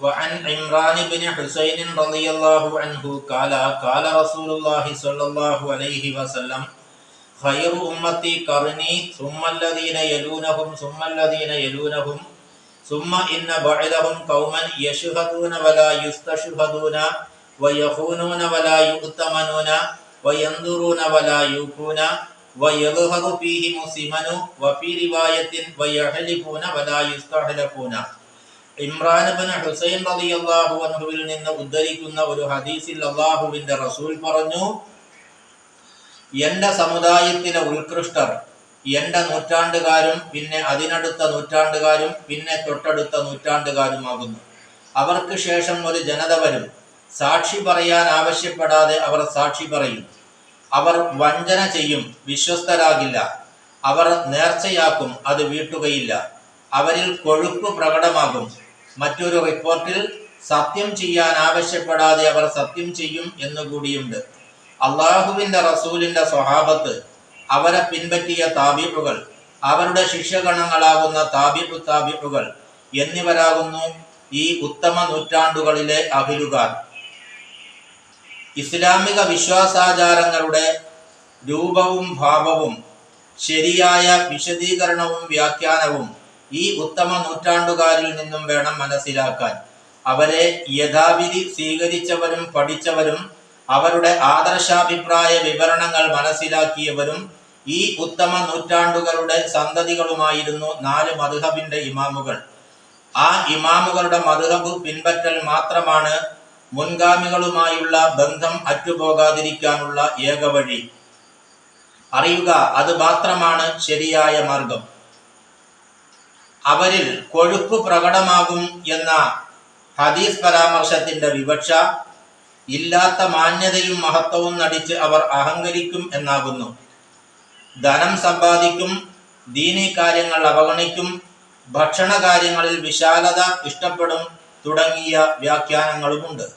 وعن عمران بن حسين رضي الله عنه قال قال رسول الله صلى الله عليه وسلم خير أمتي قرني ثم الذين يلونهم ثم الذين يلونهم ثم إن بعدهم قوما يشهدون ولا يستشهدون ويخونون ولا يؤتمنون وينظرون ولا يوفون ويظهر فيهم السمن وفي رواية ويحلفون ولا يستحلفون ഇമ്രാൻ ഹുസൈൻ ഹുസൈൻ റളിയല്ലാഹു അൻഹുവിൽ നിന്ന് ഉദ്ധരിക്കുന്ന ഒരു ഹദീസിൽ അള്ളാഹുവിന്റെ റസൂൽ പറഞ്ഞു എന്റെ സമുദായത്തിലെ ഉത്കൃഷ്ടർ എന്റെ നൂറ്റാണ്ടുകാരും പിന്നെ അതിനടുത്ത നൂറ്റാണ്ടുകാരും പിന്നെ തൊട്ടടുത്ത നൂറ്റാണ്ടുകാരുമാകുന്നു അവർക്ക് ശേഷം ഒരു ജനത വരും. സാക്ഷി പറയാൻ ആവശ്യപ്പെടാതെ അവർ സാക്ഷി പറയും. അവർ വഞ്ചന ചെയ്യും വിശ്വസ്തരാകില്ല. അവർ നേർച്ചയാക്കും അത് വീട്ടുകയില്ല. അവരിൽ കൊഴുപ്പ് പ്രകടമാകും. മറ്റൊരു റിപ്പോർട്ടിൽ സത്യം ചെയ്യാൻ ആവശ്യപ്പെടാതെ അവർ സത്യം ചെയ്യും എന്നുകൂടിയുണ്ട് അള്ളാഹുവിന്റെ റസൂലിന്റെ സ്വഭാവത്ത് അവരെ പിൻപറ്റിയ താബീപ്പുകൾ അവരുടെ ശിഷ്യഗണങ്ങളാകുന്ന താബിറു താബീപ്പുകൾ എന്നിവരാകുന്നു ഈ ഉത്തമ നൂറ്റാണ്ടുകളിലെ അഹിലുകാർ ഇസ്ലാമിക വിശ്വാസാചാരങ്ങളുടെ രൂപവും ഭാവവും ശരിയായ വിശദീകരണവും വ്യാഖ്യാനവും ഈ ഉത്തമ നൂറ്റാണ്ടുകാരിൽ നിന്നും വേണം മനസ്സിലാക്കാൻ. അവരെ യഥാവിധി സ്വീകരിച്ചവരും പഠിച്ചവരും അവരുടെ ആദർശാഭിപ്രായ വിവരണങ്ങൾ മനസ്സിലാക്കിയവരും ഈ ഉത്തമ നൂറ്റാണ്ടുകളുടെ സന്തതികളുമായിരുന്നു നാല് മധുഹബിന്റെ ഇമാമുകൾ. ആ ഇമാമുകളുടെ മധുഹബ് പിൻപറ്റൽ മാത്രമാണ് മുൻഗാമികളുമായുള്ള ബന്ധം അറ്റുപോകാതിരിക്കാനുള്ള ഏക വഴി അറിയുക അത് മാത്രമാണ് ശരിയായ മാർഗം. അവരിൽ കൊഴുപ്പ് പ്രകടമാകും എന്ന ഹദീസ് പരാമർശത്തിന്റെ വിവക്ഷ ഇല്ലാത്ത മാന്യതയും മഹത്വവും നടിച്ച് അവർ അഹങ്കരിക്കും എന്നാകുന്നു. ധനം സമ്പാദിക്കും ദീനി കാര്യങ്ങൾ അവഗണിക്കും ഭക്ഷണ കാര്യങ്ങളിൽ വിശാലത ഇഷ്ടപ്പെടും തുടങ്ങിയ വ്യാഖ്യാനങ്ങളുമുണ്ട്.